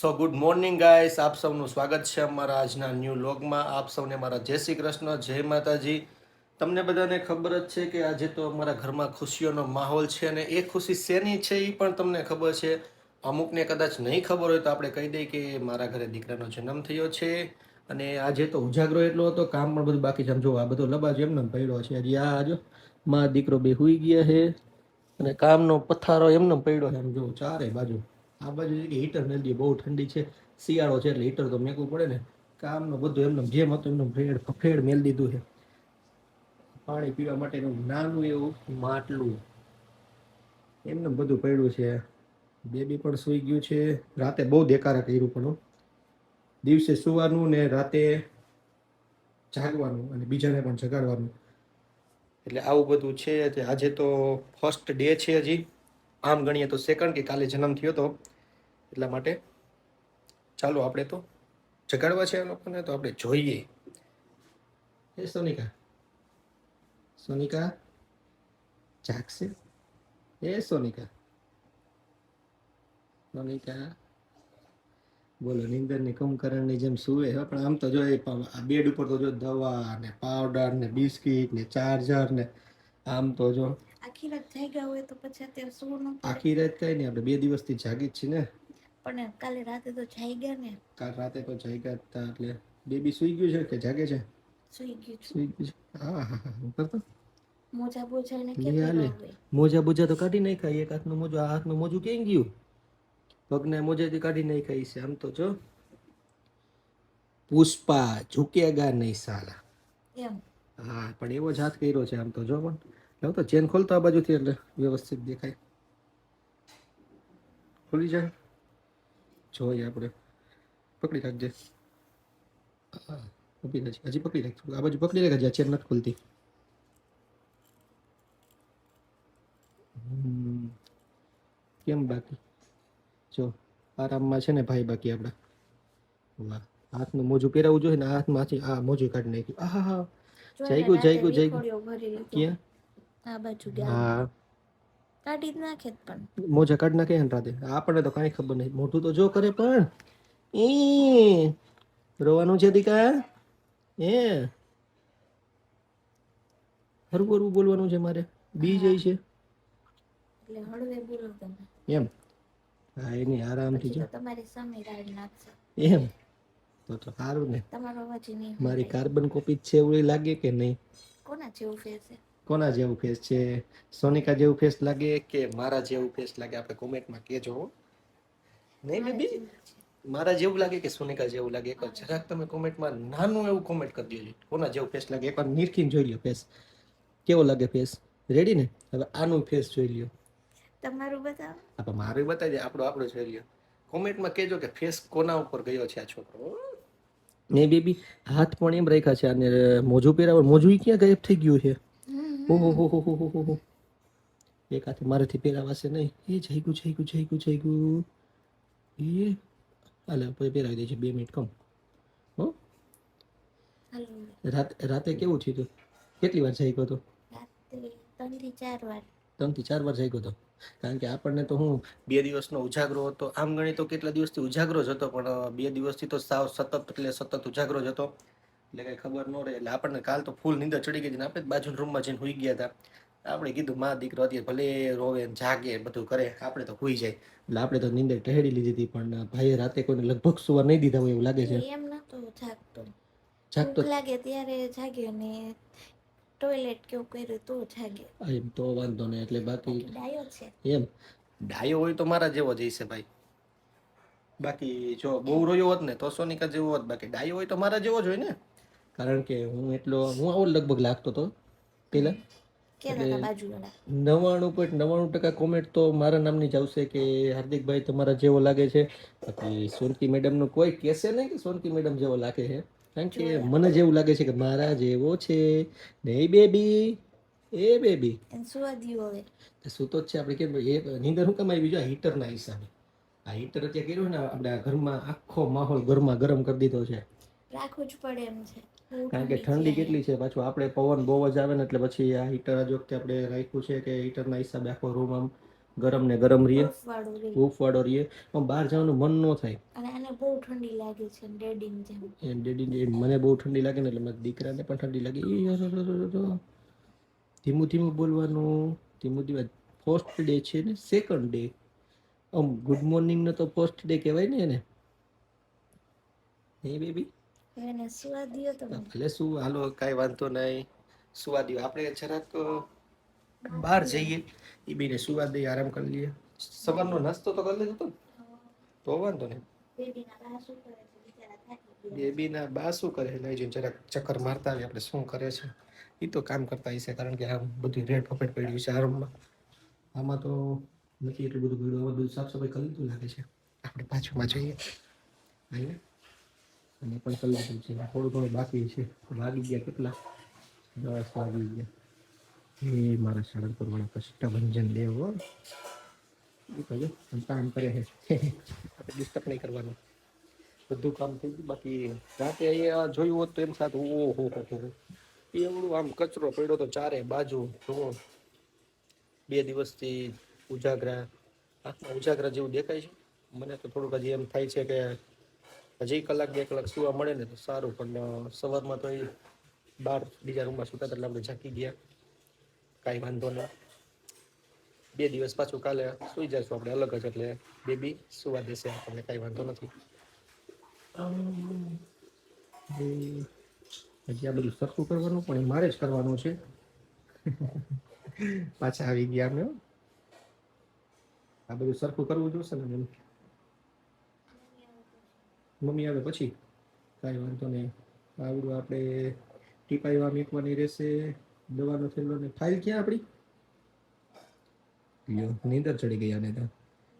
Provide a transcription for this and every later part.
સો good morning guys આપ સૌનું સ્વાગત છે અમારા આજના ન્યૂ લોગમાં આપ સૌને મારા જય શ્રી કૃષ્ણ, જય માતાજી. તમને બધાને ખબર જ છે કે આજે તો અમારા ઘરમાં ખુશીઓનો માહોલ છે અને એ ખુશી શેની છે એ પણ તમને ખબર છે. અમુકને કદાચ નહીં ખબર હોય તો આપણે કહી દઈએ કે મારા ઘરે દીકરાનો જન્મ થયો છે અને આજે તો ઉજાગરો એટલો હતો, કામ પણ બધું બાકી છે. જો, આ બધો લબાજ એમને પડ્યો છે. હજી આ જો, મા દીકરો બે હુઈ ગયા છે અને કામનો પથારો એમને એમ પડ્યો છે. આમ જો ચારે બાજુ. આ બાજુ કે હીટર દઈએ બહુ ઠંડી છે, શિયાળો છે એટલે હીટર તો મેકવું પડે ને. કામનું બધું એમને એમ જેમ હતું એમને ફેડ ફેડ મેલ દીધું છે. પાણી પીવા માટેનું નાનું એવું માટલું. એમને બધું પડ્યું છે. બેબી પણ સૂઈ ગયું છે. રાતે બહુ દેકારા કર્યું પણ દિવસે સુવાનું ને રાતે જાગવાનું અને બીજાને પણ જગાડવાનું. એટલે આવું બધું છે. આજે તો ફર્સ્ટ ડે છે હજી. આમ ગણીએ તો સેકન્ડ કે કાલે જન્મ થયો તો. એટલા માટે ચાલો આપણે તો જગાડવા છે આ લોકોને તો આપણે જોઈએ. એ સોનિકા. સોનિકા જાગશે? એ સોનિકા. સોનિકા બોલો નીંદરની કુંભકરણની જેમ સુવે હો પણ આમ તો જો એ આ બેડ ઉપર તો જો દવા ને પાવડર ને બિસ્કિટ ને ચાર્જર ને આમ તો જો આખી રાત જાગ્યા હોય તો પછી અત્યારે શું ન આખી રાત કઈ નહીં આપણે બે દિવસથી જાગી જ છીએ ને. પણ કાલે રાતે તો જાગ્યા ને. કાલ રાતે તો જાગ્યા હતા એટલે બેબી સુઈ ગયું છે કે જાગે છે? સુઈ ગયું છું. સુઈ ગયું છે. હા મોજા બોજા ને કે મોજા બોજા તો કાઢી નાખ્યા એક હાથનું મોજું આ હાથનું મોજું કેમ ગયું? પગને મોજેથી કાઢી નાખાય છે આમ તો જો. પુષ્પા ઝુકેગા નહીં સાલા. એમ. હા પણ એવો જ હાથ કર્યો છે આમ તો જો પણ. લાવ તો ચેન ખોલતો આ બાજુથી એટલે વ્યવસ્થિત દેખાય. ખોલી જાય? જોઈએ આપણે. પકડી રાખજે. ઊભી રહેજે. હજી પકડી રાખજો. આ બાજુ પકડી રાખજે. ચેન નથી ખુલતી. કેમ બાકી? જો આરામમાં છે ને ભાઈ બાકી આપણા. વાહ. હાથનું મોજું પહેરાવું જોઈએ ને હાથમાં હાથમાંથી આ મોજું કાઢી નાખ્યું. આ હા હા જો જય. વીખોડીઓ ભરી લીધો. ક્યાં બાજુ હા. કાઢી જ નાખે પણ? મોજા કાઢ નાખે ને રાતે આપણને તો કાંઈ ખબર નહીં. મોઢું તો જો કરે પણ. એ રોવાનું છે દીકા? એ હરવું હરવું બોલવાનું છે મારે. બી જઈ છે. એટલે હળવે બોલો તમે. એમ. હા એની આરામથી જો. તમારી સામે રાડ નાખશે. એમ. તો તો સારું ને. તમારો અવાજ નહીં મારી કાર્બન કોપી છે એવું લાગે કે નહીં? કોના જેવું ફેસે કોના જેવું ફેસ છે? સોનિકા જેવું ફેસ લાગે કે મારા જેવું ફેસ લાગે? આપણે કોમેન્ટમાં કહેજો. નહીં બેબી? મારા જેવું લાગે કે સોનિકા જેવું લાગે? એકવાર જરાક તમે કોમેન્ટમાં નાનું એવું કોમેન્ટ કરી દેજો. કોના જેવું ફેસ લાગે? એકવાર નિરખીને જોઈ લ્યો ફેસ કેવો લાગે ફેસ રેડી ને? હવે આનું ફેસ જોઈ લ્યો. તમારું બતાવો. આપણે મારું બતાવી દે. આપણો આપણો જોઈ લ્યો. કોમેન્ટમાં કહેજો કે ફેસ કોના ઉપર ગયો છે આ છોકરો? ને બેબી હાથ પણ એમ રાખ્યા છે. અને મોજું પહેરાવ મોજું ક્યાં ગાયબ થઈ ગયું છે? ઓહો હો હો હો હો હો હો એક હાથે મારાથી પહેરાવાશે નહીં એ જઈગું જઈગું જઈ ગયું જઈ ગયું જઈ ગયું એ હાલે. પછી પહેરાવી દેજે બે મિનિટ કમ હો હાલો રાત રાતે કેવું થયું હતું કેટલી વાર જઈ ગયો હતો રાતે ત્રણથી ચાર વાર ત્રણથી ચાર વાર જઈ ગયો હતો કારણ કે આપણને તો હું બે દિવસનો ઉજાગરો હતો આમ ગણી તો કેટલા દિવસથી ઉજાગરો જ હતો પણ બે દિવસથી તો સાવ સતત એટલે સતત ઉજાગરો જ હતો એટલે કઈ ખબર ન રહે. એટલે આપણને કાલ તો ફૂલ નીંદર ચડી ગઈ ને આપણે બાજુના રૂમમાં જઈને હોઈ ગયા હતા. આપણે કીધું મા દીકરો અત્યારે ભલે રોવે જાગે બધું કરે આપણે તો હોઈ જાય. એટલે આપણે તો નીંદર ટહેડી લીધી હતી પણ ભાઈએ રાતે કોઈને લગભગ સુવા નહીં દીધા હોય એવું લાગે છે. એમ નતો જાગતો. જાગતો લાગે ત્યારે જાગ્યો ને ટોયલેટ કેવું કર્યું તો જાગ્યો એમ તો વાંધો નહીં એટલે બાકી ડાયો છે. એમ. ડાયો હોય તો મારા જેવો જ હશે ભાઈ. બાકી જો બહુ રોયો હોત ને તો સોનિકા જેવો હોત. બાકી ડાયો હોય તો મારા જેવો જ હોય ને. કારણ કે હું એટલો હું આવો લગભગ લાગતો હતો પેલા નવાણું નવ્વાણું પોઈન્ટ નવ્વાણું ટકા કોમેન્ટ તો મારા નામની જ આવશે કે હાર્દિકભાઈ તમારા જેવો લાગે છે. બાકી સોનકી મેડમનું કોઈ કહેશે નહીં કે સોનકી મેડમ જેવો લાગે છે. કારણ કે મને જેવું લાગે છે કે મારા જેવો છે. નહીં બેબી એ બેબી. સૂતો જ છે આપણે કેમ એ નીંદર શું કમાઈ બીજો આ હીટરના હિસાબે. આ હીટર અત્યારે કર્યું ને આપણા ઘરમાં આખો માહોલ ઘરમાં ગરમ કરી દીધો છે. રાખવું જ પડે એમ છે. કારણ કે ઠંડી કેટલી છે? પાછું આપણે પવન બહુ જ આવે ને એટલે પછી આ હીટર આજ વખતે આપણે રાખ્યું છે કે હીટરના હિસાબે આખો રૂમ આમ ગરમ ને ગરમ રહીએ. હૂફ વાળો રહીએ. પણ બહાર જવાનું મન ન થાય. અને આને બહુ ઠંડી લાગે છે ડેડીને જેમ. એ ડેડી મને બહુ ઠંડી લાગે ને એટલે મારા દીકરાને પણ ઠંડી લાગે. એ. ધીમું ધીમું બોલવાનું. ધીમું ધીમું ફર્સ્ટ ડે છે ને સેકન્ડ ડે આમ ગુડ મોર્નિંગનો તો ફર્સ્ટ ડે કહેવાય ને એને. હે બેબી એને ભલે શું હાલો, કાંઈ વાંધો નહીં. સુવા દિયો. આપણે જરાક બહાર જઈએ, એ બીને સુવા દઈએ, આરામ કરી લઈએ. સવારનો નાસ્તો તો કરી લેજો તો વાંધો નહીં. બેબીના બા શું કરે લઈ જઈને જરાક ચક્કર મારતા આવી આપણે શું કરે છે. એ તો કામ કરતા હશે, કારણ કે આ બધું રેડ પપેટ પડ્યું છે આરામમાં. આમાં તો નથી એટલું બધું ભીડું આમાં બધું સાફ સફાઈ કરી લીધું લાગે છે. આપણે પાછળમાં જઈએ. આવીને અને પણ કરી લીધું છે. થોડું થોડું બાકી છે. વાગી ગયા કેટલા? દસ વાગી ગયા. એ મારા સાળંગપુર વાળા કષ્ટભંજન દેવ કહ્યું કામ કરે છે. આપણે ડિસ્ટર્બ નહીં કરવાનું. બધું કામ થઈ ગયું. બાકી રાતે અહીંયા જોયું હોત તો એમ સાથે ઓહો, હો એવડું આમ કચરો પડ્યો તો ચારે બાજુ, જો. બે દિવસથી ઉજાગરા આંખમાં ઉજાગરા જેવું દેખાય છે. મને તો થોડુંક હજી એમ થાય છે કે હજી કલાક, બે કલાક સુવા મળે ને તો સારું. પણ સવારમાં તો એ બાર, બીજા રૂમમાં સુતા એટલે આપણે ઝાંકી ગયા. કાંઈ વાંધો નહીં બે દિવસ પાછું કાલે સુઈ જઈશું આપણે અલગ જ, એટલે બેબી સુવા દેશે આપણને, કાંઈ વાંધો નથી. હજી આ બધું સરખું કરવાનું, પણ એ મારે જ કરવાનું છે. પાછા આવી ગયા અમે આ બધું સરખું કરવું જોશે ને એમ. મમ્મી આવે પછી? કાંઈ વાંધો નહીં. આવડું આપણે ટીપાઈવા મેકવાની રહેશે. દવાનો થેલો ને ફાઇલ ક્યાં આપણી? યો નીંદર ચડી ગઈ આને તો.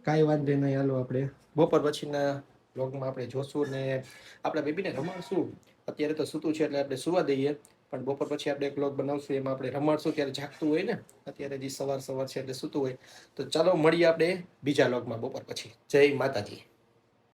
કાંઈ વાંધો નહીં હાલો આપણે. બપોર પછીના બ્લોગમાં આપણે જોશું ને આપણા બેબીને રમાડશું. અત્યારે તો સૂતું છે એટલે આપણે સુવા દઈએ. પણ બપોર પછી આપણે એક બ્લોગ બનાવશું એમાં આપણે રમાડશું. ત્યારે જાગતું હોય ને અત્યારે જે સવાર સવાર છે એટલે સૂતું હોય. તો ચાલો મળીએ આપણે બીજા બ્લોગમાં બપોર પછી. જય માતાજી.